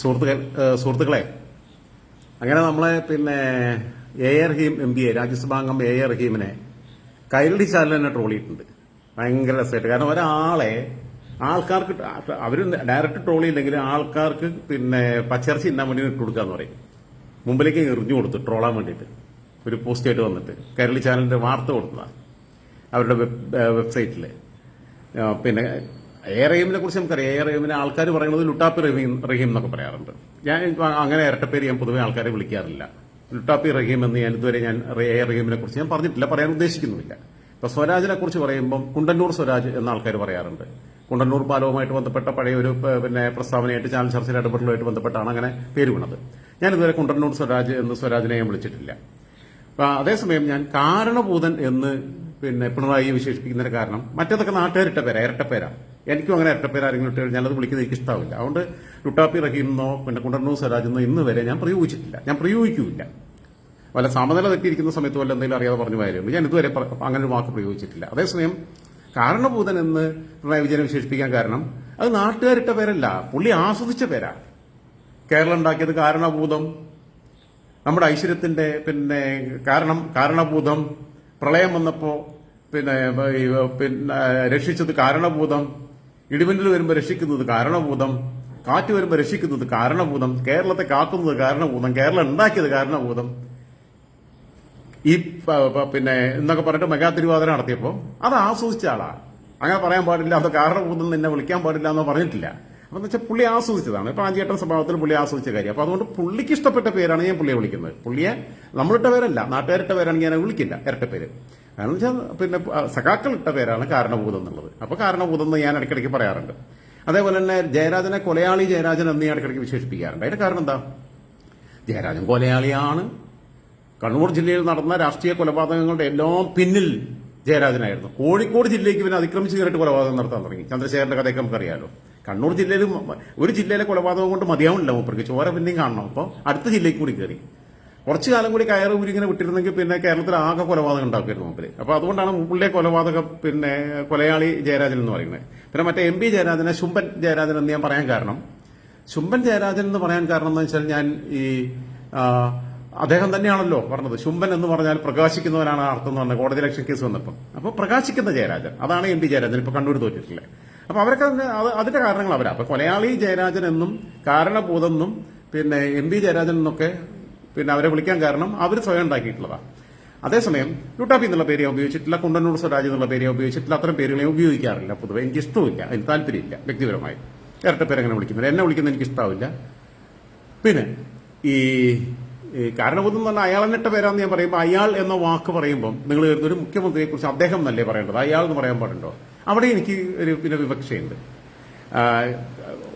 സുഹൃത്തുക്കൾ സുഹൃത്തുക്കളെ. അങ്ങനെ നമ്മളെ പിന്നെ A A Rahim M P A രാജ്യസഭാംഗം A A റഹീമിനെ കൈരളി ചാനൽ തന്നെ ട്രോൾ ചെയ്തിട്ടുണ്ട് ഭയങ്കര രസമായിട്ട്. കാരണം ഒരാളെ ആൾക്കാർക്ക് അവർ ഡയറക്റ്റ് ട്രോൾ ചെയ്യില്ലെങ്കിൽ ആൾക്കാർക്ക് പിന്നെ പച്ചയിറച്ചി ഇന്നാൻ വേണ്ടി ഇട്ട് കൊടുക്കാന്ന് പറയും. മുമ്പിലേക്ക് എറിഞ്ഞു കൊടുത്തു ട്രോളാൻ വേണ്ടിയിട്ട്. ഒരു പോസ്റ്റ് ആയിട്ട് വന്നിട്ട്. കൈരളി ചാനലിന്റെ വാർത്ത കൊടുത്തതാണ് അവരുടെ വെബ് വെബ്സൈറ്റിൽ പിന്നെ എ റഹീമിനെ കുറിച്ച് നമുക്കറിയാം. എ റഹീമിനെ ആൾക്കാർ പറയുന്നത് ലുട്ടാപ്പി റഹീം റഹീം എന്നൊക്കെ പറയാറുണ്ട്. ഞാൻ അങ്ങനെ ഇരട്ടപ്പേര് ഞാൻ പൊതുവെ ആൾക്കാരെ വിളിക്കാറില്ല. ലുട്ടാപ്പി റഹീം എന്ന് ഞാൻ ഇതുവരെ ഞാൻ എ റഹീമിനെ കുറിച്ച് ഞാൻ പറഞ്ഞിട്ടില്ല പറയാൻ ഉദ്ദേശിക്കുന്നുമില്ല. ഇപ്പൊ സ്വരാജിനെ കുറിച്ച് പറയുമ്പോൾ കുണ്ടന്നൂർ സ്വരാജ് എന്ന ആൾക്കാർ പറയാറുണ്ട്. കുണ്ടന്നൂർ പാലവുമായിട്ട് ബന്ധപ്പെട്ട പഴയ ഒരു പിന്നെ പ്രസ്താവനയായിട്ട് ചാനൽ ചർച്ചയിൽ ഇടപെടലുമായിട്ട് ബന്ധപ്പെട്ടാണ് അങ്ങനെ പേര് വീണത്. ഞാൻ ഇതുവരെ കുണ്ടന്നൂർ സ്വരാജ് എന്ന് സ്വരാജിനെ ഞാൻ വിളിച്ചിട്ടില്ല. അതേസമയം ഞാൻ കാരണഭൂതൻ എന്ന് പിന്നെ പിണറായി വിശേഷിപ്പിക്കുന്നതിന് കാരണം മറ്റേതൊക്കെ നാട്ടുകാരിട്ട പേരാ ഇരട്ടപ്പേര. എനിക്കും അങ്ങനെ ഇരട്ടപ്പേര ആരെങ്കിലും ഇട്ട് കഴിഞ്ഞാൽ അത് വിളിക്കുന്നത് എനിക്ക് ഇഷ്ടാവില്ല. അതുകൊണ്ട് ലുട്ടാപ്പി റഹീമെന്നോ പിന്നെ കുണ്ടന്നൂർ സ്വരാജ് എന്നോ ഇന്ന് വരെ ഞാൻ പ്രയോഗിച്ചിട്ടില്ല. ഞാൻ പ്രയോഗിക്കൂല വല്ല സമനില തെറ്റിയിരിക്കുന്ന സമയത്ത് വല്ല എന്തെങ്കിലും അറിയാതെ പറഞ്ഞു പോയാലും ഞാൻ ഇതുവരെ അങ്ങനെ ഒരു വാക്ക് പ്രയോഗിച്ചിട്ടില്ല. അതേസമയം കാരണഭൂതൻ എന്ന് പിണറായി വിജയനെ വിശേഷിപ്പിക്കാൻ കാരണം അത് നാട്ടുകാരിട്ട പേരല്ല പുള്ളി ആസ്വദിച്ച പേരാ. കേരളം ഉണ്ടാക്കിയത് കാരണഭൂതം. നമ്മുടെ ഐശ്വര്യത്തിന്റെ പിന്നെ കാരണം കാരണഭൂതം. പ്രളയം വന്നപ്പോ പിന്നെ പിന്നെ രക്ഷിച്ചത് കാരണഭൂതം ഇടിമിന്നൽ വരുമ്പോൾ രക്ഷിക്കുന്നത് കാരണഭൂതം കാറ്റ് വരുമ്പോൾ രക്ഷിക്കുന്നത് കാരണഭൂതം കേരളത്തെ കാക്കുന്നത് കാരണഭൂതം കേരളം ഉണ്ടാക്കിയത് കാരണഭൂതം. ഈ പിന്നെ എന്നൊക്കെ പറഞ്ഞിട്ട് മെഗാ തിരുവാതിര നടത്തിയപ്പോൾ അത് ആസ്വദിച്ച ആളാ അങ്ങനെ പറയാൻ പാടില്ല അത് കാരണഭൂതം നിന്നെ വിളിക്കാൻ പാടില്ല എന്ന് പറഞ്ഞിട്ടില്ല. അപ്പൊ എന്ന് വെച്ചാൽ പുള്ളി ആസ്വദിച്ചതാണ്. ഇപ്പൊ ആഞ്ചേട്ടൻ സ്വഭാവത്തിൽ പുള്ളി ആസ്വദിച്ച കാര്യം. അപ്പൊ അതുകൊണ്ട് പുള്ളിക്ക് ഇഷ്ടപ്പെട്ട പേരാണ് ഞാൻ പുള്ളിയെ വിളിക്കുന്നത്. പുള്ളിയെ നമ്മളിട്ട പേരല്ല നാട്ടുകാരിട്ട പേരാണെങ്കിൽ ഞാൻ വിളിക്കില്ല ഇരട്ട പേര് കാരണം വെച്ചാൽ പിന്നെ സഖാക്കൾ ഇട്ട പേരാണ് കാരണഭൂതം എന്നുള്ളത്. അപ്പോൾ കാരണഭൂതം എന്ന് ഞാൻ ഇടയ്ക്കിടയ്ക്ക് പറയാറുണ്ട്. അതേപോലെ തന്നെ ജയരാജനെ കൊലയാളി ജയരാജൻ എന്ന് ഞാൻ ഇടയ്ക്കിടയ്ക്ക് വിശേഷിപ്പിക്കാറുണ്ട്. അതിന്റെ കാരണം എന്താ? ജയരാജൻ കൊലയാളിയാണ്. കണ്ണൂർ ജില്ലയിൽ നടന്ന രാഷ്ട്രീയ കൊലപാതകങ്ങളുടെ എല്ലാം പിന്നിൽ ജയരാജനായിരുന്നു. കോഴിക്കോട് ജില്ലയ്ക്ക് പിന്നെ അതിക്രമിച്ച് കയറിയിട്ട് കൊലപാതകം നടത്താൻ തുടങ്ങി. ചന്ദ്രശേഖരന്റെ കഥയൊക്കെ നമുക്കറിയാലോ. കണ്ണൂർ ജില്ലയിൽ ഒരു ജില്ലയിലെ കൊലപാതകം കൊണ്ട് മതിയാവുന്നില്ല മൂപ്പർക്ക്. ചോര പിന്നെയും കാണണം. അപ്പോൾ അടുത്ത ജില്ലയ്ക്ക് കൂടി കയറി. കുറച്ചു കാലം കൂടി കയറ് ഊരിങ്ങനെ വിട്ടിരുന്നെങ്കിൽ പിന്നെ കേരളത്തിൽ ആകെ കൊലപാതകം ഉണ്ടാക്കുമായിരുന്നു മുമ്പിൽ അപ്പൊ അതുകൊണ്ടാണ് മുമ്പിലെ കൊലപാതക പിന്നെ കൊലയാളി ജയരാജൻ എന്ന് പറയുന്നത്. പിന്നെ മറ്റേ എം പി ജയരാജനെ ശുംഭൻ ജയരാജൻ എന്ന് ഞാൻ പറയാൻ കാരണം. ശുംഭൻ ജയരാജൻ എന്ന് പറയാൻ കാരണം എന്ന് വെച്ചാൽ ഞാൻ ഈ അദ്ദേഹം തന്നെയാണല്ലോ പറഞ്ഞത്. ശുംഭൻ എന്ന് പറഞ്ഞാൽ പ്രകാശിക്കുന്നവനാണ് അർത്ഥം എന്ന് പറഞ്ഞത് കോടതി ലക്ഷ്യ കേസ് വന്നപ്പം. അപ്പോൾ പ്രകാശിക്കുന്ന ജയരാജൻ. അതാണ് എം പി ജയരാജൻ. ഇപ്പൊ കണ്ണൂർ തോറ്റിട്ടില്ലേ. അപ്പൊ അവരൊക്കെ അത് അതിന്റെ കാരണങ്ങൾ അവരാ അപ്പൊ കൊലയാളി ജയരാജൻ എന്നും കാരണഭൂതെന്നും പിന്നെ എം പി ജയരാജൻ എന്നൊക്കെ പിന്നെ അവരെ വിളിക്കാൻ കാരണം അവർ സ്വയം ഉണ്ടാക്കിയിട്ടുള്ളതാണ് അതേസമയം ലുട്ടാപ്പി എന്നുള്ള പേര് ഉപയോഗിച്ചിട്ടില്ല കുണ്ടന്നൂർ സ്വരാജ് എന്നുള്ള പേര് ഉപയോഗിച്ചിട്ടില്ല അത്തരം പേരുകൾ ഞാൻ ഉപയോഗിക്കാറില്ല പൊതുവെ. എനിക്ക് ഇഷ്ടമില്ല അതിന് താല്പര്യമില്ല വ്യക്തിപരമായി. ഇരട്ടപ്പേര് അങ്ങനെ വിളിക്കുന്നില്ല എന്നെ വിളിക്കുന്നത് എനിക്ക് ഇഷ്ടാവില്ല. പിന്നെ ഈ കാരണബോധം എന്ന് പറഞ്ഞാൽ അയാൾ എന്നിട്ട പേരാന്ന് ഞാൻ പറയുമ്പോൾ അയാൾ എന്ന വാക്ക് പറയുമ്പോൾ നിങ്ങൾ ഒരു മുഖ്യമന്ത്രിയെക്കുറിച്ച് അദ്ദേഹം എന്നല്ലേ പറയേണ്ടത്? അയാൾ എന്ന് പറയാൻ പാടുണ്ടോ? അവിടെ എനിക്ക് ഒരു പിന്നെ വിവക്ഷയുണ്ട്.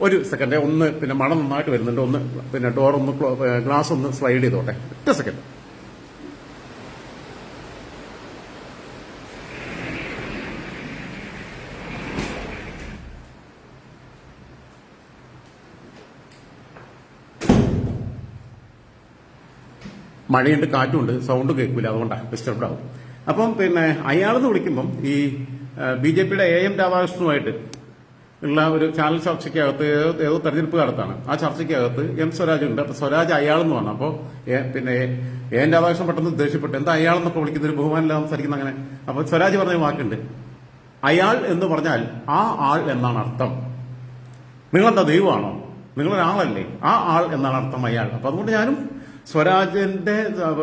ഒരു സെക്കൻഡ് ഒന്ന് പിന്നെ മണം നന്നായിട്ട് വരുന്നുണ്ട്. ഒന്ന് പിന്നെ ഡോർ ഒന്ന് ഗ്ലാസ് ഒന്ന് സ്ലൈഡ് ചെയ്തോട്ടെ. ഒറ്റ സെക്കൻഡ് മഴയുണ്ട് കാറ്റുണ്ട് സൗണ്ട് കേൾക്കില്ല അതുകൊണ്ടാണ് ഡിസ്റ്റർബ്ഡ് ആവും. അപ്പം പിന്നെ അയാളെന്ന് വിളിക്കുമ്പം ഈ ബി ജെ പിയുടെ എ എം രാധാകൃഷ്ണനുമായിട്ട് ഉള്ള ഒരു ചാനൽ ചർച്ചയ്ക്കകത്ത് ഏതോ ഏതോ തെരഞ്ഞെടുപ്പ് കാലത്താണ്. ആ ചർച്ചയ്ക്കകത്ത് എം സ്വരാജ് ഉണ്ട് അപ്പൊ സ്വരാജ് അയാളെന്ന് പറഞ്ഞു. അപ്പോൾ പിന്നെ എന്റെ രാധാകൃഷ്ണൻ പെട്ടെന്ന് ദേഷ്യപ്പെട്ടു. എന്താ അയാളെന്നൊക്കെ വിളിക്കുന്ന ഒരു ബഹുമാനില്ല സംസാരിക്കുന്ന അങ്ങനെ? അപ്പൊ സ്വരാജ് പറഞ്ഞ വാക്കുണ്ട്. അയാൾ എന്ന് പറഞ്ഞാൽ ആ ആൾ എന്നാണ് അർത്ഥം. നിങ്ങളെന്താ ദൈവമാണോ? നിങ്ങളൊരാളല്ലേ. ആ ആൾ എന്നാണ് അർത്ഥം അയാൾ. അപ്പൊ അതുകൊണ്ട് ഞാനും സ്വരാജിന്റെ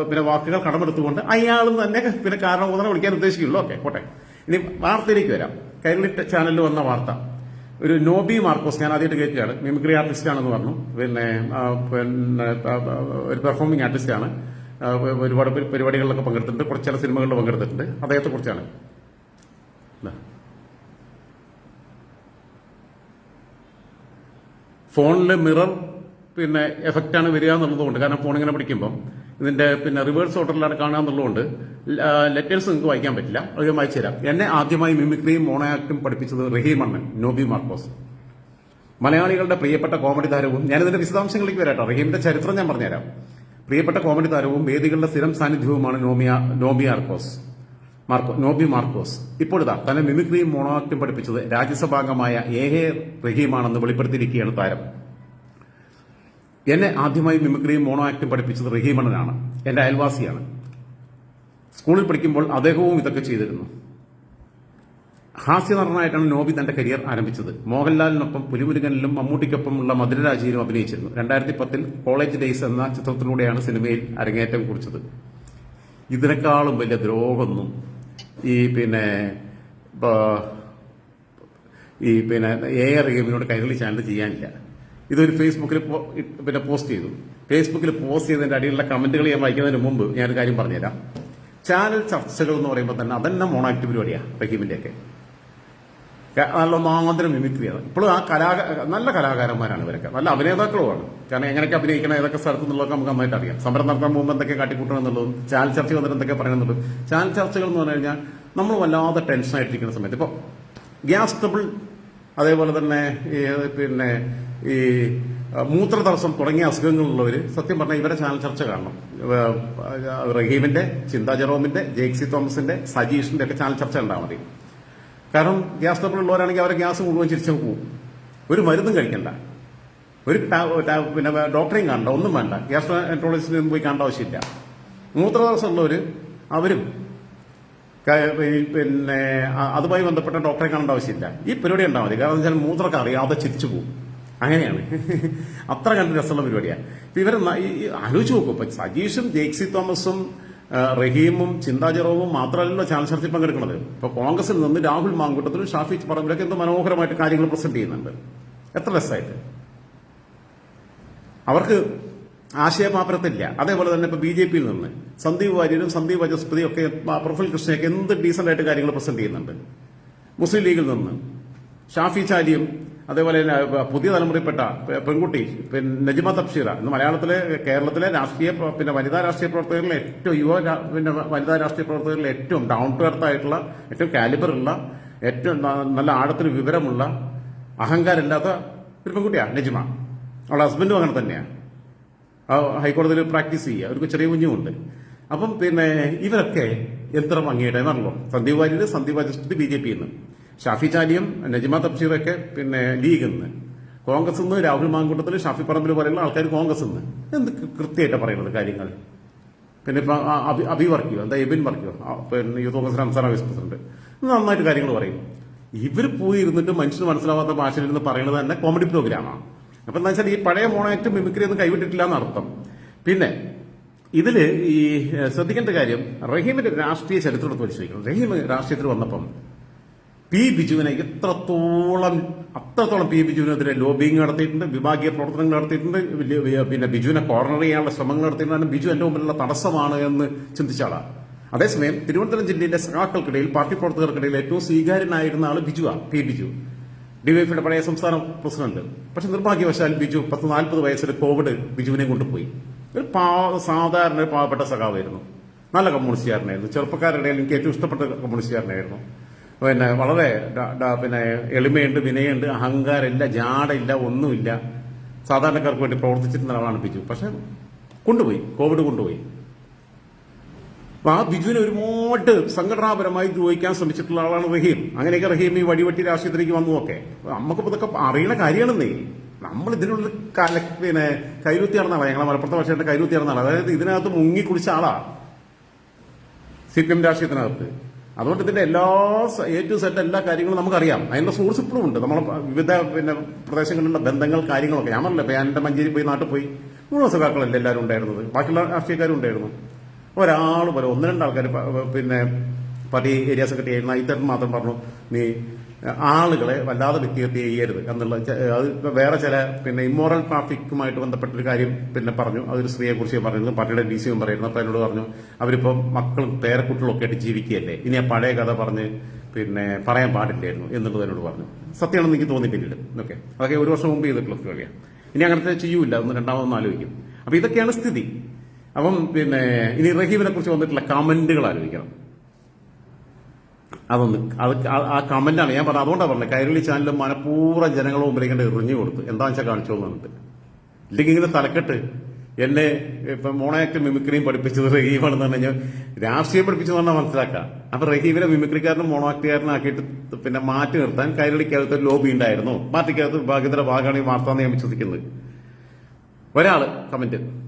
പിന്നെ വാക്കുകൾ കടമെടുത്തുകൊണ്ട് അയാൾ തന്നെ പിന്നെ കാരണം വിളിക്കാൻ ഉദ്ദേശിക്കുള്ളൂ. ഓക്കെ പോട്ടെ. ഇനി വാർത്തയിലേക്ക് വരാം. കൈരളി ചാനലിൽ വന്ന വാർത്ത. ഒരു നോബി മാർക്കോസ് ഞാൻ ആദ്യമായിട്ട് കേൾക്കുകയാണ്. മിമിക്രി ആർട്ടിസ്റ്റ് ആണെന്ന് പറഞ്ഞു. പിന്നെ പിന്നെ ഒരു പെർഫോമിംഗ് ആർട്ടിസ്റ്റ് ആണ് ഒരുപാട് പരി- പരിപാടികളിലൊക്കെ പങ്കെടുത്തിട്ടുണ്ട്. കുറച്ച് ചില സിനിമകളിൽ പങ്കെടുത്തിട്ടുണ്ട്. അദ്ദേഹത്തെ കുറിച്ചാണ്. ഫോണിൽ മിറർ പിന്നെ എഫക്റ്റാണ് വരിക എന്നുള്ളതുകൊണ്ട്. കാരണം ഫോൺ ഇങ്ങനെ പിടിക്കുമ്പം ഇതിന്റെ പിന്നെ റിവേഴ്സ് ഓർഡറിലാണ് കാണുക എന്നുള്ളതുകൊണ്ട് ലെറ്റേഴ്സ് നിങ്ങൾക്ക് വായിക്കാൻ പറ്റില്ല. അത് ഞാൻ വായിച്ചു തരാം. എന്നെ ആദ്യമായി മിമിക്രിയും മോണയാക്ടും പഠിപ്പിച്ചത് റഹീം അണ്ണൻ നോബി മാർക്കോസ്. മലയാളികളുടെ പ്രിയപ്പെട്ട കോമഡി താരവും ഞാനിതിന്റെ വിശദാംശങ്ങളിലേക്ക് വരാട്ടോ. റഹീമിന്റെ ചരിത്രം ഞാൻ പറഞ്ഞുതരാം. പ്രിയപ്പെട്ട കോമഡി താരവും വേദികളുടെ സ്ഥിരം സാന്നിധ്യവുമാണ് നോമിയ നോബി ആർക്കോസ്. മാർക്കോ നോബി മാർക്കോസ്. ഇപ്പോഴിതാ തന്നെ മിമിക്രിയും മോണോ ആക്ടും പഠിപ്പിച്ചത് രാജ്യസഭാംഗമായ എ. ഹെ റഹീമാണെന്ന് വെളിപ്പെടുത്തിയിരിക്കുകയാണ് താരം. എന്നെ ആദ്യമായി മിമിക്രിയും മോണോ ആക്ടും പഠിപ്പിച്ചത് റഹീമണനാണ് എന്റെ അയൽവാസിയാണ്. സ്കൂളിൽ പഠിക്കുമ്പോൾ അദ്ദേഹവും ഇതൊക്കെ ചെയ്തിരുന്നു. ഹാസ്യനടനായിട്ടാണ് നോബി തന്റെ കരിയർ ആരംഭിച്ചത്. മോഹൻലാലിനൊപ്പം പുലിമുരുകനിലും മമ്മൂട്ടിക്കൊപ്പമുള്ള മധുരരാജിയിലും അഭിനയിച്ചിരുന്നു. രണ്ടായിരത്തി പത്തിൽ കോളേജ് ഡേയ്സ് എന്ന ചിത്രത്തിലൂടെയാണ് സിനിമയിൽ അരങ്ങേറ്റം കുറിച്ചത്. ഇതിനേക്കാളും വലിയ ദ്രോഹമൊന്നും ഈ പിന്നെ ഈ പിന്നെ എ ആർ ഗെയിമിനോട് കൈരളി ചാനൽ ചെയ്യാനില്ല. ഇതൊരു ഫേസ്ബുക്കിൽ പിന്നെ പോസ്റ്റ് ചെയ്തു. ഫേസ്ബുക്കിൽ പോസ്റ്റ് ചെയ്തതിന്റെ അടിയിലുള്ള കമന്റുകൾ ഞാൻ വായിക്കുന്നതിന് മുമ്പ് ഞാനൊരു കാര്യം പറഞ്ഞുതരാം. ചാനൽ ചർച്ചകൾ എന്ന് പറയുമ്പോൾ തന്നെ അതന്നെ മോണാക്ട് പരിപാടിയാണ് റഹീമിന്റെയൊക്കെ. ക- നല്ല ഒന്നാന്തരം മിമിക്രിയാണ് ഇപ്പോഴും ആ കലാ നല്ല കലാകാരന്മാരാണ് ഇവരൊക്കെ. നല്ല അഭിനേതാക്കളുമാണ്. കാരണം എങ്ങനെയൊക്കെ അഭിനയിക്കണം ഏതൊക്കെ സ്ഥലത്ത് നിന്നുള്ളതൊക്കെ നമുക്ക് നന്നായിട്ട് അറിയാം. സമരം നടത്താൻ പോകുമ്പോൾ എന്തൊക്കെ കാട്ടിക്കൂട്ടണം എന്നുള്ളതും ചാനൽ ചർച്ച വന്നിട്ട് എന്തൊക്കെ പറയണം എന്നുള്ളതും. ചാനൽ ചർച്ചകൾ എന്ന് പറഞ്ഞു കഴിഞ്ഞാൽ നമ്മൾ വല്ലാതെ ടെൻഷനായിട്ടിരിക്കുന്ന സമയത്ത്. ഇപ്പോൾ ഗ്യാസ് ട്രബിൾ അതേപോലെ തന്നെ പിന്നെ ഈ മൂത്ര മൂത്രതടസ്സം തുടങ്ങിയ അസുഖങ്ങളുള്ളവർ സത്യം പറഞ്ഞാൽ ഇവരെ ചാനൽ ചർച്ച കാണണം. റഹീമിന്റെ ചിന്താ ജെറോമിന്റെ ജേക്സി തോമസിന്റെ സജീഷിന്റെ ഒക്കെ ചാനൽ ചർച്ച ഉണ്ടാവും മതി. കാരണം ഗ്യാസ് ട്രബിൾ ഉള്ളവരാണെങ്കിൽ അവരെ ഗ്യാസ് മുഴുവൻ ചിരിച്ചു പോകും ഒരു മരുന്നും കഴിക്കണ്ട. ഒരു പിന്നെ ഡോക്ടറെയും കാണണ്ട. ഒന്നും വേണ്ട. ഗ്യാസ് എൻട്രോളജിസ്റ്റിനും പോയി കാണേണ്ട ആവശ്യമില്ല. മൂത്രതടസ്സമുള്ളവർ അവരും പിന്നെ അതുമായി ബന്ധപ്പെട്ട ഡോക്ടറെ കാണേണ്ട ആവശ്യമില്ല. ഈ പരിപാടി ഉണ്ടാവും മതി. കാരണം വെച്ചാൽ മൂത്രമൊക്കെ അറിയാതെ ചിരിച്ചു പോകും അങ്ങനെയാണ്. അത്ര കണ്ട് രസമുള്ള പരിപാടിയാണ്. ഇപ്പൊ ഇവർ ആലോചിച്ച് നോക്കും ഇപ്പൊ സജീഷും ജേക്സി തോമസും റഹീമും ചിന്താജറോവും മാത്രമല്ലല്ലോ ചാനൽ ചർച്ചയിൽ പങ്കെടുക്കുന്നത്. ഇപ്പൊ കോൺഗ്രസിൽ നിന്ന് രാഹുൽ മാങ്കൂട്ടത്തിലും ഷാഫി പറമ്പിലൊക്കെ എന്ത് മനോഹരമായിട്ട് കാര്യങ്ങൾ പ്രസന്റ് ചെയ്യുന്നുണ്ട്. എത്ര രസമായിട്ട്. അവർക്ക് ആശയമാപരത്തില്ല അതേപോലെ തന്നെ ഇപ്പൊ ബി ജെ പിയിൽ നിന്ന് സന്ദീപ് വാര്യരും സന്ദീപ് വചസ്പതിയും ഒക്കെ പ്രഫുൽ കൃഷ്ണയൊക്കെ എന്ത് ഡീസന്റ് ആയിട്ട് കാര്യങ്ങൾ പ്രസന്റ് ചെയ്യുന്നുണ്ട്. മുസ്ലിം ലീഗിൽ നിന്ന് ഷാഫി ചാലിയും അതേപോലെ തന്നെ പുതിയ തലമുറയിൽപ്പെട്ട പെൺകുട്ടി പിന്നെ നജിമ തബ്ഷീറ ഇന്ന് മലയാളത്തിലെ കേരളത്തിലെ രാഷ്ട്രീയ പിന്നെ വനിതാ രാഷ്ട്രീയ പ്രവർത്തകരിൽ ഏറ്റവും യുവ പിന്നെ വനിതാ രാഷ്ട്രീയ പ്രവർത്തകരിൽ ഏറ്റവും ഡൗൺ ടു എർത്ത് ആയിട്ടുള്ള ഏറ്റവും കാലിബറുള്ള ഏറ്റവും നല്ല ആഴത്തിൽ വിവരമുള്ള അഹങ്കാരമില്ലാത്ത ഒരു പെൺകുട്ടിയാണ് നജിമ. അവളുടെ ഹസ്ബൻഡും അങ്ങനെ തന്നെയാണ് ഹൈക്കോടതിയിൽ പ്രാക്ടീസ് ചെയ്യുക. അവർക്ക് ചെറിയ കുഞ്ഞുമുണ്ട്. അപ്പം പിന്നെ ഇവരൊക്കെ എത്ര ഭംഗിയായിട്ടാണല്ലോ സന്ദീപ് വാര്യര് സന്ദീപ് വാചസ്പതി ബി ജെ പിന്ന് ഷാഫി ചാലിയും നജിമ തബ്ഷീറൊക്കെ പിന്നെ ലീഗിൽ നിന്ന് കോൺഗ്രസ് നിന്ന് രാഹുൽ മാങ്കൂട്ടത്തിൽ ഷാഫി പറമ്പിൽ പറയുന്ന ആൾക്കാർ കോൺഗ്രസ് നിന്ന് എന്ത് കൃത്യമായിട്ടാണ് പറയുന്നത് കാര്യങ്ങൾ? പിന്നെ ഇപ്പൊ അബി വർക്കിയോ? എന്താ എബിൻ വർക്കിയോ? പിന്നെ youth Congress Ramzan vice president. നന്നായിട്ട് കാര്യങ്ങൾ പറയും. ഇവർ പോയി ഇരുന്നിട്ട് മനുഷ്യന് മനസ്സിലാവാത്ത ഭാഷയിൽ ഇരുന്ന് പറയുന്നത് തന്നെ കോമഡി പ്രോഗ്രാമാണ് അപ്പൊ എന്താ വെച്ചാൽ ഈ പഴയ മോണാക്ട് മിമിക്രി ഒന്നും കൈവിട്ടിട്ടില്ല എന്നർത്ഥം. പിന്നെ ഇതിൽ ഈ ശ്രദ്ധിക്കേണ്ട കാര്യം റഹീമിന്റെ രാഷ്ട്രീയ ചരിത്രം പരിശോധിക്കണം റഹീം രാഷ്ട്രീയത്തിൽ വന്നപ്പം പി ബിജുവിനെ എത്രത്തോളം അത്രത്തോളം പി ബിജുവിനെതിരെ ലോബിങ് നടത്തിയിട്ടുണ്ട് വിഭാഗീയ പ്രവർത്തനങ്ങൾ നടത്തിയിട്ടുണ്ട് പിന്നെ ബിജുവിനെ കോർണർ ചെയ്യാനുള്ള ശ്രമങ്ങൾ നടത്തിയിട്ടുണ്ട് ബിജു എന്റെ മുമ്പിലുള്ള തടസ്സമാണ് എന്ന് ചിന്തിച്ചാളാണ് അതേസമയം തിരുവനന്തപുരം ജില്ലയിലെ സഖാക്കൾക്കിടയിൽ പാർട്ടി പ്രവർത്തകർക്കിടയിൽ ഏറ്റവും സ്വീകാര്യനായിരുന്ന ആൾ ബിജുവാണ് പി ബിജു. ഡിവൈഎഫിയുടെ പഴയ സംസ്ഥാന പ്രസിഡന്റ്. പക്ഷെ നിർഭാഗ്യവശാൽ ബിജു പത്ത് നാൽപ്പത് വയസ്സിൽ കോവിഡ് ബിജുവിനെ കൊണ്ടുപോയി. ഒരു സാധാരണ പാവപ്പെട്ട സഖാവായിരുന്നു. നല്ല കമ്മ്യൂണിസ്റ്റുകാരനായിരുന്നു. ചെറുപ്പക്കാരുടെ എനിക്ക് ഏറ്റവും ഇഷ്ടപ്പെട്ട കമ്മ്യൂണിസ്റ്റുകാരനായിരുന്നു. പിന്നെ വളരെ പിന്നെ എളിമയുണ്ട് വിനയുണ്ട് അഹങ്കാരമില്ല ജാടയില്ല ഒന്നുമില്ല. സാധാരണക്കാർക്ക് വേണ്ടി പ്രവർത്തിച്ചിരുന്ന ആളാണ് ബിജു. പക്ഷെ കൊണ്ടുപോയി കോവിഡ് കൊണ്ടുപോയി. അപ്പൊ ആ ബിജുവിനെ ഒരുപാട് സംഘടനാപരമായി ദ്രോഹിക്കാൻ ശ്രമിച്ചിട്ടുള്ള ആളാണ് റഹീം. അങ്ങനെയൊക്കെ റഹീം ഈ വടിവെട്ടി രാഷ്ട്രീയത്തിലേക്ക് വന്നു ഒക്കെ നമുക്കിപ്പോ ഇതൊക്കെ അറിയണ കാര്യമാണെന്നേ. നമ്മൾ ഇതിനുള്ള കല പിന്നെ കൈരുത്തി നടന്ന ആളാണ് ഞങ്ങളെ മലപ്പുറത്തെ ഭാഷയുടെ കൈരുത്തി നടന്ന ആളാണ് അതായത് ഇതിനകത്ത് മുങ്ങി കുടിച്ച ആളാ. സി പി എം രാഷ്ട്രീയത്തിനകത്ത് അതുകൊണ്ട് ഇതിന്റെ എല്ലാ എ ടു സെറ്റ് എല്ലാ കാര്യങ്ങളും നമുക്കറിയാം. അതിന്റെ സോഴ്സ് ഇപ്പോഴും ഉണ്ട്. നമ്മളെ വിവിധ പിന്നെ പ്രദേശങ്ങളിലുള്ള ബന്ധങ്ങൾ കാര്യങ്ങളൊക്കെ. ഞാൻ പറഞ്ഞില്ല എന്റെ മഞ്ചേരി പോയി നാട്ടിൽ പോയി മുഴുവൻ സഖാക്കളല്ലേ എല്ലാവരും ഉണ്ടായിരുന്നത്? ബാക്കിയുള്ള രാഷ്ട്രീയക്കാരും ഉണ്ടായിരുന്നു. ഒരാൾ പോലെ ഒന്ന് രണ്ട് ആൾക്കാർ പിന്നെ പാർട്ടി ഏരിയ സെക്രട്ടറി ആയിരുന്ന ഇത്തരം മാത്രം പറഞ്ഞു നീ ആളുകളെ വല്ലാതെ വ്യക്തിഹത്യ ചെയ്യരുത് എന്നുള്ള അത് വേറെ ചില പിന്നെ ഇമ്മോറൽ ട്രാഫിക്കുമായിട്ട് ബന്ധപ്പെട്ടൊരു കാര്യം പിന്നെ പറഞ്ഞു. അതൊരു സ്ത്രീയെ കുറിച്ച് പറയുന്നത് പാർട്ടിയുടെ ഡി സിയും പറയുന്നു അപ്പൊ എന്നോട് പറഞ്ഞു അവരിപ്പം മക്കളും പേരക്കുട്ടികളും ഒക്കെ ആയിട്ട് ജീവിക്കുകയല്ലേ? ഇനി ആ പഴയ കഥ പറഞ്ഞ് പിന്നെ പറയാൻ പാടില്ലായിരുന്നു എന്നുള്ളത് എന്നോട് പറഞ്ഞു. സത്യമാണെന്ന് എനിക്ക് തോന്നിയിട്ടില്ല ഓക്കെ. അതൊക്കെ ഒരു വർഷം മുമ്പ് ചെയ്തിട്ടുള്ള കളിയാ ഇനി അങ്ങനത്തെ ചെയ്യൂല ഒന്ന് രണ്ടാമതൊന്നും ആലോചിക്കും. അപ്പൊ ഇതൊക്കെയാണ് സ്ഥിതി. അപ്പം പിന്നെ ഇനി റഹീമിനെ കുറിച്ച് വന്നിട്ടുള്ള കമന്റുകൾ ആലോചിക്കണം. അതൊന്ന് അത് ആ- കമന്റാണ്. ഞാൻ പറഞ്ഞത് അതുകൊണ്ടാണ് പറഞ്ഞത്. കൈരളി ചാനൽ മനഃപൂർവം ജനങ്ങളെ മുമ്പിലേക്ക് കണ്ട് എറിഞ്ഞു കൊടുത്തു. എന്താണെന്ന് വെച്ചാൽ കാണിച്ചു തന്നിട്ട് ഇല്ലെങ്കിൽ ഇങ്ങനെ തലക്കെട്ട്. എന്നെ ഇപ്പൊ മോണയാക്ട് മിമിക്രിയും പഠിപ്പിച്ചത് റഹീമാണെന്ന് പറഞ്ഞു കഴിഞ്ഞാൽ രാഷ്ട്രീയം പഠിപ്പിച്ചു പറഞ്ഞാൽ മനസ്സിലാക്കാം. അപ്പൊ റഹീമിനെ മിമിക്രിക്കാരനും മോണോആക്ടുകാരനും ആക്കിയിട്ട് പിന്നെ മാറ്റി നിർത്താൻ കൈരളിക്കകത്ത് ലോബി ഉണ്ടായിരുന്നു. പാർട്ടിക്കകത്ത് വിഭാഗത്തിന്റെ ഭാഗമാണ് ഈ വാർത്ത ഞാൻ വിശ്വസിക്കുന്നത്. ഒരാൾ കമന്റ്.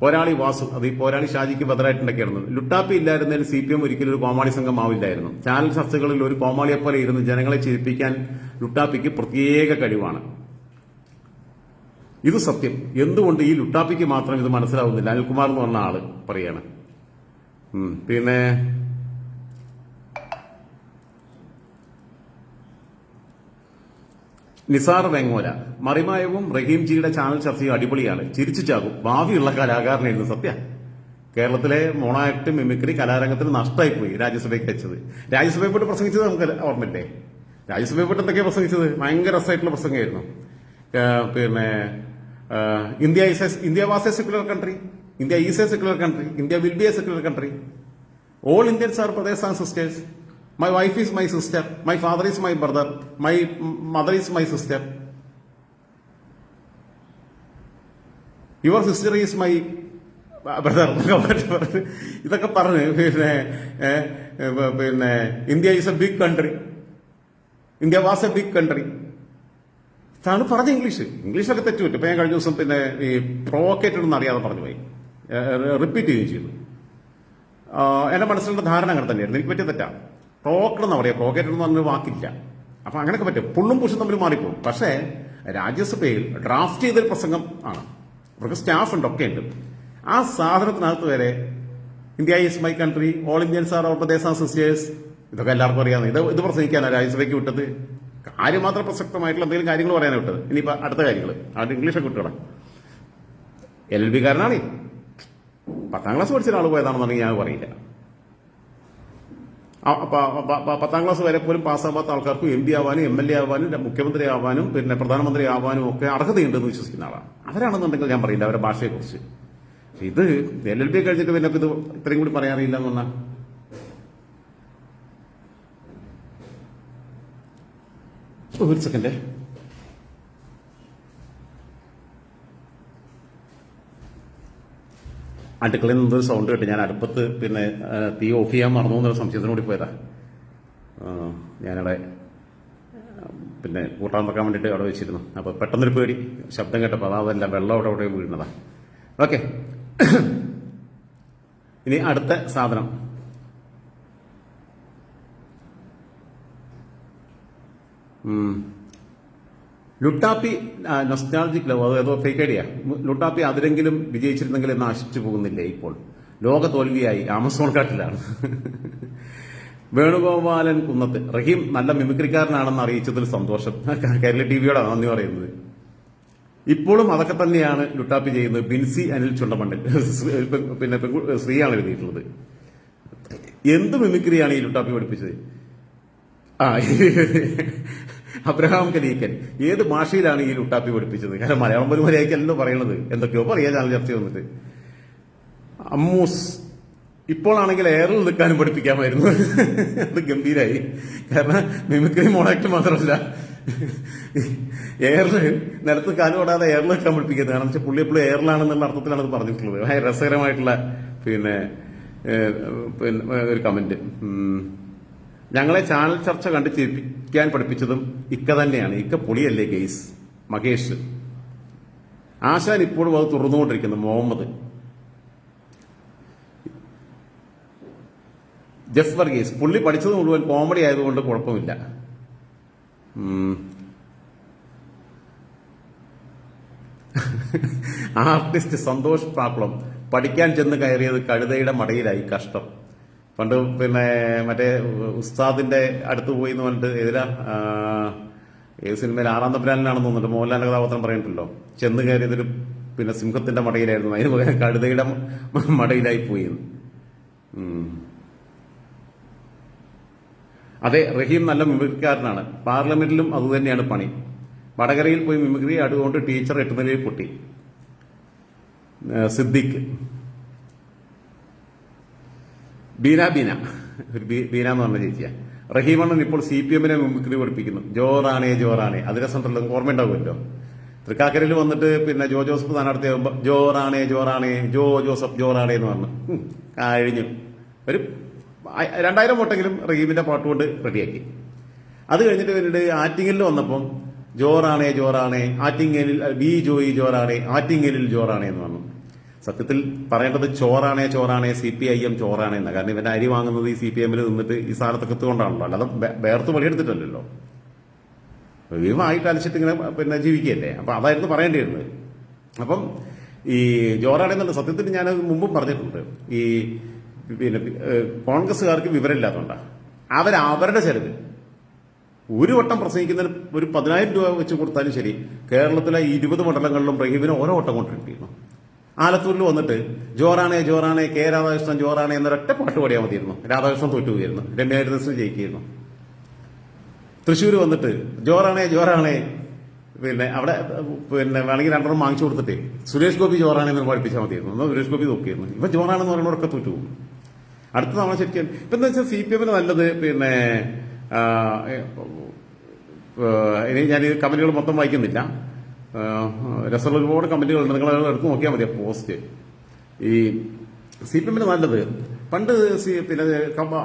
പോരാളി വാസു അത് ഈ പോരാളി ഷാജിക്ക് ബദറായിട്ടുണ്ടൊക്കെയായിരുന്നു ലുട്ടാപ്പി ഇല്ലായിരുന്നതിൽ സി പി എം ഒരിക്കലും ഒരു കോമാളി സംഘം ആവില്ലായിരുന്നു. ചാനൽ ചർച്ചകളിൽ ഒരു കോമാളിയെ പോലെ ഇരുന്ന് ജനങ്ങളെ ചിരിപ്പിക്കാൻ ലുട്ടാപ്പിക്ക് പ്രത്യേക കഴിവാണ്. ഇത് സത്യം. എന്തുകൊണ്ട് ഈ ലുട്ടാപ്പിക്ക് മാത്രം ഇത് മനസ്സിലാവുന്നില്ല? അനിൽകുമാർ എന്ന് പറഞ്ഞ ആൾ പറയാണ്. പിന്നെ നിസാർ വെങ്ങോല മറിമായവും റഹീംജിയുടെ ചാനൽ ചർച്ചയും അടിപൊളിയാണ്. ചിരിച്ചു ചാകും. ഭാവിയുള്ള കലാകാരനായിരുന്നു സത്യ. കേരളത്തിലെ മോണാക്ട് മിമിക്രി കലാരംഗത്തിന് നഷ്ടമായി പോയി രാജ്യസഭയ്ക്ക് വെച്ചത്. രാജ്യസഭയിൽ പോയിട്ട് പ്രസംഗിച്ചത് നമുക്ക് ഓർമ്മയില്ലേ? രാജ്യസഭയിൽ പോയിട്ട് എന്തൊക്കെയാണ് പ്രസംഗിച്ചത്? ഭയങ്കര രസമായിട്ടുള്ള പ്രസംഗമായിരുന്നു. പിന്നെ India is a India was a secular country India is a secular country India will be a secular country all Indians are brothers and sisters. My wife is my sister my father is my brother my mother is my sister your sister is my brother ഇതൊക്കെ പറഞ്ഞ് പിന്നെ പിന്നെ India is a big country India was a big country ഇതാണ് പറഞ്ഞ English. ഇംഗ്ലീഷൊക്കെ തെറ്റുപറ്റും. ഇപ്പൊ ഞാൻ കഴിഞ്ഞ ദിവസം പിന്നെ ഈ പ്രൊവോക്കേറ്റഡ് എന്ന് അറിയാതെ പറഞ്ഞു പോയി. റിപ്പീറ്റ് ചെയ്യുകയും ചെയ്തു. എന്റെ മനസ്സിലുള്ള ധാരണ അങ്ങനെ തന്നെയായിരുന്നു. എനിക്ക് പറ്റിയ തെറ്റാ. പ്രോക്കഡ് എന്ന് പറയാം. ടോക്കറ്റ് എന്ന് പറഞ്ഞ വാക്കില്ല. അപ്പൊ അങ്ങനെയൊക്കെ പറ്റും. പുള്ളും പുഷും തമ്മിൽ മാറിപ്പോകും പക്ഷേ രാജ്യസഭയിൽ ഡ്രാഫ്റ്റ് ചെയ്തൊരു പ്രസംഗം ആണ്. അവർക്ക് സ്റ്റാഫ് ഉണ്ട് ഒക്കെ ഉണ്ട്. ആ സാധനത്തിനകത്ത് വരെ India is my country all Indians are brothers sisters ഇതൊക്കെ എല്ലാവർക്കും അറിയാവുന്ന ഇത് ഇത് പ്രസംഗിക്കാനാണ് രാജ്യസഭയ്ക്ക് വിട്ടത്. കാര്യം മാത്രം പ്രസക്തമായിട്ടുള്ള എന്തെങ്കിലും കാര്യങ്ങൾ പറയാനാണ് വിട്ടത്. ഇനിയിപ്പോ അടുത്ത കാര്യങ്ങൾ അവിടെ ഇംഗ്ലീഷൊക്കെ വിട്ടുകൂടാ എൽ ബി കാരനാണേ. പത്താം ക്ലാസ് പഠിച്ച ഒരാൾ പോയതാണെന്നുണ്ടെങ്കിൽ ഞാൻ പറയില്ല. പത്താം ക്ലാസ് വരെ പോലും പാസ്സാവാത്ത ആൾക്കാർക്ക് എം പി ആവാനും എം എൽ എ ആവാനും മുഖ്യമന്ത്രി ആവാനും പിന്നെ പ്രധാനമന്ത്രി ആവാനും ഒക്കെ അർഹതയുണ്ടെന്ന് വിശ്വസിക്കുന്ന ആളാണ്. അവരാണെന്നുണ്ടെങ്കിൽ ഞാൻ പറയില്ല അവരുടെ ഭാഷയെക്കുറിച്ച്. ഇത് എൽ എൽ ബി കഴിഞ്ഞിട്ട് പിന്നെ ഇത് ഇത്രയും കൂടി പറയാറില്ല എന്ന് ഒരു സെക്കൻഡ് അടുക്കളയിൽ നിന്നൊരു സൗണ്ട് കേട്ട് ഞാൻ അടുപ്പത്ത് പിന്നെ തീ ഓഫ് ചെയ്യാൻ മറന്നു എന്നൊരു സംശയത്തിനോടി പോയതാ. ഞാനവിടെ പിന്നെ കൂട്ടാൻ വെക്കാൻ വേണ്ടിയിട്ട് അവിടെ വെച്ചിരുന്നു. അപ്പോൾ പെട്ടെന്നൊരു പേടി ശബ്ദം കേട്ടപ്പോൾ അതല്ല വെള്ളം അവിടെ അവിടെ വീഴുന്നതാ. ഓക്കെ. ഇനി അടുത്ത സാധനം. ഉം. ലുട്ടാപ്പി നൊസ്റ്റാൾജിക് ലവ് അത് ഏതോ ഫേക്ക് ഐഡിയ? ലുട്ടാപ്പി അതിലെങ്കിലും വിജയിച്ചിരുന്നെങ്കിൽ എന്ന് ആശിച്ചു പോകുന്നില്ലേ ഇപ്പോൾ? ലോക തോൽവിയായി ആമസോൺ കാട്ടിലാണ്. വേണുഗോപാലൻ കുന്നത്ത്. റഹീം നല്ല മിമിക്രിക്കാരനാണെന്ന് അറിയിച്ചതിൽ സന്തോഷം. കേരള ടി ടിവിയോടാണ് നന്ദി പറയുന്നത്. ഇപ്പോഴും അതൊക്കെ തന്നെയാണ് ലുട്ടാപ്പി ചെയ്യുന്നത്. ബിൻസി അനിൽ ചുണ്ടമണ്ണിൽ പിന്നെ സ്ത്രീയാണ് എഴുതിയിട്ടുള്ളത്. എന്ത് മിമിക്രിയാണ് ഈ ലുട്ടാപ്പി പഠിപ്പിച്ചത്? ആ അബ്രഹാം കലീക്കൻ ഏത് ഭാഷയിലാണ് ഈ ലുട്ടാപ്പി പഠിപ്പിച്ചത്? കാരണം മലയാളം പരിമലയായിക്കല്ലോ പറയണത്. എന്തൊക്കെയോ പറയാ ചാനൽ ചർച്ച വന്നിട്ട്. അമ്മൂസ്. ഇപ്പോഴാണെങ്കിൽ എയറിൽ നിൽക്കാനും പഠിപ്പിക്കാമായിരുന്നു. അത് ഗംഭീരായി. കാരണം മിമിക്രി മോണാക്ട് മാത്രമല്ല. എയറിൽ നിലത്ത് കാലുകൊടാതെ എയറിൽ നിൽക്കാൻ പഠിപ്പിക്കുന്നത്. കാരണം വെച്ചാൽ പുള്ളി എപ്പോഴും എയറിലാണെന്നുള്ള അർത്ഥത്തിലാണ് അത് പറഞ്ഞിട്ടുള്ളത്. രസകരമായിട്ടുള്ള പിന്നെ പിന്നെ ഒരു കമന്റ്. ഞങ്ങളെ ചാനൽ ചർച്ച കണ്ട് ചിരിപ്പിക്കാൻ പഠിപ്പിച്ചതും ഇക്ക തന്നെയാണ്. ഇക്ക പൊളിയല്ലേ ഗെയ്സ് മഹേഷ്. ആശാൻ ഇപ്പോഴും അത് തുറന്നുകൊണ്ടിരിക്കുന്നു മുഹമ്മദ്. ജഫ് വർഗീസ് പുള്ളി പഠിച്ചത് മുഴുവൻ കോമഡി ആയതുകൊണ്ട് കുഴപ്പമില്ല. ആർട്ടിസ്റ്റ് സന്തോഷ് പ്രാക്കുളം പഠിക്കാൻ ചെന്ന് കയറിയത് കഴുതയുടെ മടയിലായി കഷ്ടം. പണ്ട് പിന്നെ മറ്റേ ഉസ്താദിന്റെ അടുത്ത് പോയി എന്ന് പറഞ്ഞിട്ട് ആ, ഏത് സിനിമയിൽ ആറാം തമ്പുരാനിലാണെന്ന് തോന്നുന്നുണ്ട്. മോഹൻലാലിന്റെ കഥാപാത്രം പറയുന്നുണ്ടല്ലോ. ചെന്ന് കയറിയതൊരു പിന്നെ സിംഹത്തിന്റെ മടയിലായിരുന്നു. അതിന് പകരം കഴുതയുടെ മടയിലായി പോയി അതെ റഹീം നല്ല മിമിക്രിക്കാരനാണ്. പാർലമെന്റിലും അതുതന്നെയാണ് പണി. വടകരയിൽ പോയി മിമിക്രി അടുകൊണ്ട് ടീച്ചർ എട്ടുനിലയിൽ പൊട്ടി. സിദ്ദിഖ്. ബീന ബീന. ഒരു ബീന എന്ന് പറഞ്ഞ ചേച്ചിയ. റഹീമണ്ണൻ ഇപ്പോൾ സി പി എമ്മിനെ മിമിക്രി പഠിപ്പിക്കുന്നു. ജോറാണേ ജോറാണേ. അത് രസമുണ്ടല്ലോ ഓർമ്മ ഉണ്ടാവുമല്ലോ തൃക്കാക്കരയിൽ വന്നിട്ട് പിന്നെ ജോ ജോസഫ് സ്ഥാനാർത്ഥിയാകുമ്പോൾ ജോറാണേ ജോറാണേ ജോ ജോസഫ് ജോറാണേ എന്ന് പറഞ്ഞു. കഴിഞ്ഞു. ഒരു രണ്ടായിരം വോട്ടെങ്കിലും റഹീമിന്റെ പാട്ട് കൊണ്ട് റെഡിയാക്കി. അത് കഴിഞ്ഞിട്ട് പിന്നീട് ആറ്റിങ്ങലിൽ വന്നപ്പം ജോറാണേ ജോറാണേ ആറ്റിങ്ങലിൽ ബി ജോയി ജോറാണേ ആറ്റിങ്ങലിൽ ജോറാണേ എന്ന് പറഞ്ഞു. സത്യത്തിൽ പറയേണ്ടത് ചോറാണേ ചോറാണേ സി പി ഐ എം ചോറാണേ കാരണം ഇവന്റെ അരി വാങ്ങുന്നത് ഈ സി പി എമ്മിൽ നിന്നിട്ട് ഈ സാധനത്തൊക്കെ എത്തുകൊണ്ടാണല്ലോ. അല്ലാതെ വേർത്ത് പണിയെടുത്തിട്ടല്ലല്ലോ. ഭീമമായിട്ട് അലച്ചിട്ട് ഇങ്ങനെ പിന്നെ ജീവിക്കുകയല്ലേ. അപ്പൊ അതായിരുന്നു പറയേണ്ടിയിരുന്നത്. അപ്പം ഈ ജോറാണെന്നുണ്ട് സത്യത്തിൽ ഞാൻ മുമ്പും പറഞ്ഞിട്ടുണ്ട്. ഈ പിന്നെ കോൺഗ്രസ്സുകാർക്ക് വിവരമില്ലാത്തതുകൊണ്ടാണ് അവർ അവരുടെ ചെലവ് ഒരു വട്ടം പ്രസംഗിക്കുന്നതിന് ഒരു പതിനായിരം രൂപ വെച്ച് കൊടുത്താലും ശരി കേരളത്തിലെ ഇരുപത് മണ്ഡലങ്ങളിലും റഹീമിന് ഓരോ വട്ടം കൊണ്ടിരുന്നു ആലത്തൂരിൽ വന്നിട്ട് ജോറാണേ ജോറാണേ കെ രാധാകൃഷ്ണൻ ജോറാണേ എന്നൊരൊറ്റ പാട്ട് പാടിയാൽ മതിയായിരുന്നു. രാധാകൃഷ്ണൻ തോറ്റുപോയിരുന്നു രമ്യാരിദർശനം ജയിക്കുകയായിരുന്നു. തൃശ്ശൂർ വന്നിട്ട് ജോറാണേ ജോറാണേ പിന്നെ അവിടെ പിന്നെ വേണമെങ്കിൽ രണ്ടെണ്ണം വാങ്ങിച്ചു കൊടുത്തിട്ട്. സുരേഷ് ഗോപി ജോറാണെന്ന് പഠിപ്പിച്ചാൽ മതിയായിരുന്നു. എന്നാൽ സുരേഷ് ഗോപി നോക്കിയിരുന്നു ഇപ്പൊ ജോറാണെന്ന് പറയുന്നവരൊക്കെ തോറ്റു പോകും. അടുത്ത തവണ ശരിക്കും ഇപ്പൊ എന്താ വെച്ചാൽ സി പി എമ്മിന് നല്ലത് പിന്നെ ഇനി ഞാൻ ഈ കമന്റുകൾ മൊത്തം വായിക്കുന്നില്ല. രസമുള്ള ഒരുപാട് കമന്റുകളുണ്ട് നിങ്ങൾ എടുത്ത് നോക്കിയാൽ മതി പോസ്റ്റ്. ഈ സി പി എമ്മിന് നല്ലത്. പണ്ട് സി പിന്നെ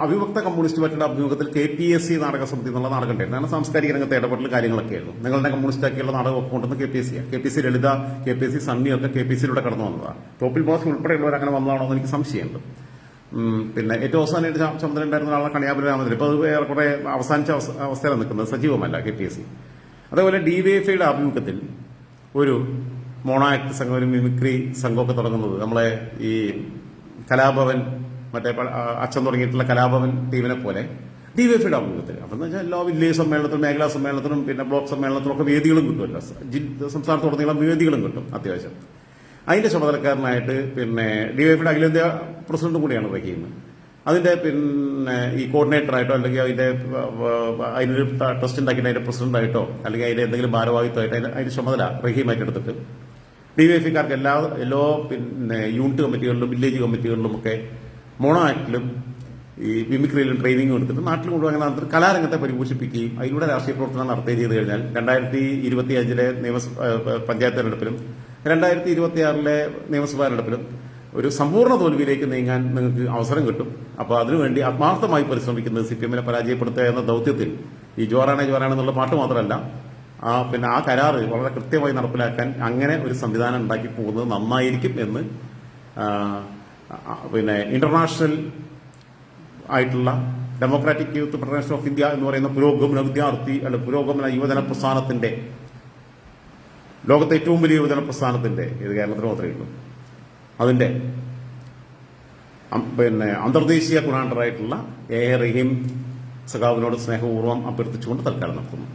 അവിഭക്ത കമ്മ്യൂണിസ്റ്റ് പാർട്ടിയുടെ അഭിമുഖത്തിൽ കെ പി എസ് സി നാടക സമിതി എന്നുള്ള നാടകം ഉണ്ടായിരുന്നു. കാരണം സാംസ്കാരിക രംഗത്തെ ഇടപെടൽ കാര്യങ്ങളൊക്കെ ആയിരുന്നു. നിങ്ങളുടെ കമ്മ്യൂണിസ്റ്റ് ആക്കിയുള്ള നാടകം ഒക്കെ കൊണ്ടുവന്ന് K P S C K P C Lalitha K P C Sunny ഒക്കെ കെ പി സിയിലൂടെ കടന്നു വന്നതാണ് തോപ്പിൽ ബോസ് ഉൾപ്പെടെയുള്ളവർ അങ്ങനെ വന്നതാണോ എന്ന് എനിക്ക് സംശയമുണ്ട്. പിന്നെ ഏറ്റവും അവസാനമായിട്ട് ചന്ദ്രൻ ഉണ്ടായിരുന്ന ആളെ കണിയാപുരം രാമചന്ദ്രൻ. ഇപ്പൊ അത് ഏറെക്കുറെ അവസാനിച്ച അവസ്ഥയിലാണ് നിൽക്കുന്നത്. സജീവമല്ല കെ പി എസ് സി അതേപോലെ ഡി വൈഎഫ്ഐയുടെ ആഭിമുഖ്യത്തിൽ ഒരു മോണോ ആക്ട് സംഘം ഒരു മിമിക്രി സംഘമൊക്കെ തുടങ്ങുന്നത്. നമ്മളെ ഈ കലാഭവൻ മറ്റേ അച്ഛൻ തുടങ്ങിയിട്ടുള്ള കലാഭവൻ ടീമിനെ പോലെ ഡിവൈഎഫ്ഐയുടെ ആഭിമുഖ്യത്തിൽ. അപ്പം എന്ന് വെച്ചാൽ എല്ലാ വില്ലേജ് സമ്മേളനത്തിനും മേഖലാ സമ്മേളനത്തിനും പിന്നെ ബ്ലോക്ക് സമ്മേളനത്തിനും ഒക്കെ വേദികളും കിട്ടുമല്ലോ സംസ്ഥാനത്തുടനീളം വേദികളും കിട്ടും അത്യാവശ്യം. അതിന്റെ ചുമതലക്കാരനായിട്ട് പിന്നെ ഡി വൈ ഡിവൈഎഫിയുടെ അഖിലേന്ത്യാ പ്രസിഡന്റും കൂടിയാണ് റഹീം അതിന്റെ പിന്നെ ഈ കോർഡിനേറ്ററായിട്ടോ അല്ലെങ്കിൽ അതിന്റെ വ- വ- അതിനൊരു ട്രസ്റ്റ് ഉണ്ടാക്കിയിട്ട് അതിന്റെ പ്രസിഡന്റായിട്ടോ അല്ലെങ്കിൽ അതിന്റെ എന്തെങ്കിലും ഭാരവാഹിത്വമായിട്ടോ അതിന്റെ അതിന്റെ ചുമതല റഹീമായിട്ട് എടുത്തിട്ട്. ഡിവൈഎഫിക്കാർക്ക് എല്ലാ എല്ലാ പിന്നെ യൂണിറ്റ് കമ്മിറ്റികളിലും വില്ലേജ് കമ്മിറ്റികളിലും ഒക്കെ മോണോ ആക്ടിലും ഈ മിമിക്രിയിലും ട്രെയിനിങ്ങും എടുത്തിട്ട് നാട്ടിൽ മുഴുവൻ നടത്തി കലാരംഗത്തെ പരിപോഷിപ്പിക്കുകയും അതിലൂടെ രാഷ്ട്രീയ പ്രവർത്തനം നടത്തുകയും ചെയ്തു കഴിഞ്ഞാൽ രണ്ടായിരത്തി ഇരുപത്തി അഞ്ചിലെ നിയമസഭ പഞ്ചായത്ത് തെരഞ്ഞെടുപ്പിലും രണ്ടായിരത്തി ഇരുപത്തി ആറിലെ നിയമസഭാ തെരഞ്ഞെടുപ്പിലും ഒരു സമ്പൂർണ തോൽവിയിലേക്ക് നീങ്ങാൻ നിങ്ങൾക്ക് അവസരം കിട്ടും. അപ്പോൾ അതിനുവേണ്ടി ആത്മാർത്ഥമായി പരിശ്രമിക്കുന്നത് സി പി എമ്മിനെ പരാജയപ്പെടുത്തുക എന്ന ദൗത്യത്തിൽ ഈ ജോറാണെ ജോറാണെ എന്നുള്ള പാട്ട് മാത്രമല്ല ആ പിന്നെ ആ കരാറ് വളരെ കൃത്യമായി നടപ്പിലാക്കാൻ അങ്ങനെ ഒരു സംവിധാനം ഉണ്ടാക്കി പോകുന്നത് നന്നായിരിക്കും എന്ന് പിന്നെ ഇന്റർനാഷണൽ ആയിട്ടുള്ള democratic youth federation of India എന്ന് പറയുന്ന പുരോഗമന വിദ്യാർത്ഥി അല്ല പുരോഗമന യുവജന പ്രസ്ഥാനത്തിന്റെ ലോകത്തെ ഏറ്റവും വലിയ യുവജന പ്രസ്ഥാനത്തിന്റെ ഇത് കേരളത്തിൽ മാത്രമേ ഉള്ളൂ. അതിന്റെ അം- പിന്നെ അന്തർദേശീയ കുറാണ്ടറായിട്ടുള്ള എ എ റഹീം സഖാവിനോട് സ്നേഹപൂർവം അഭ്യർത്ഥിച്ചുകൊണ്ട് തൽക്കാലം നടത്തുന്നു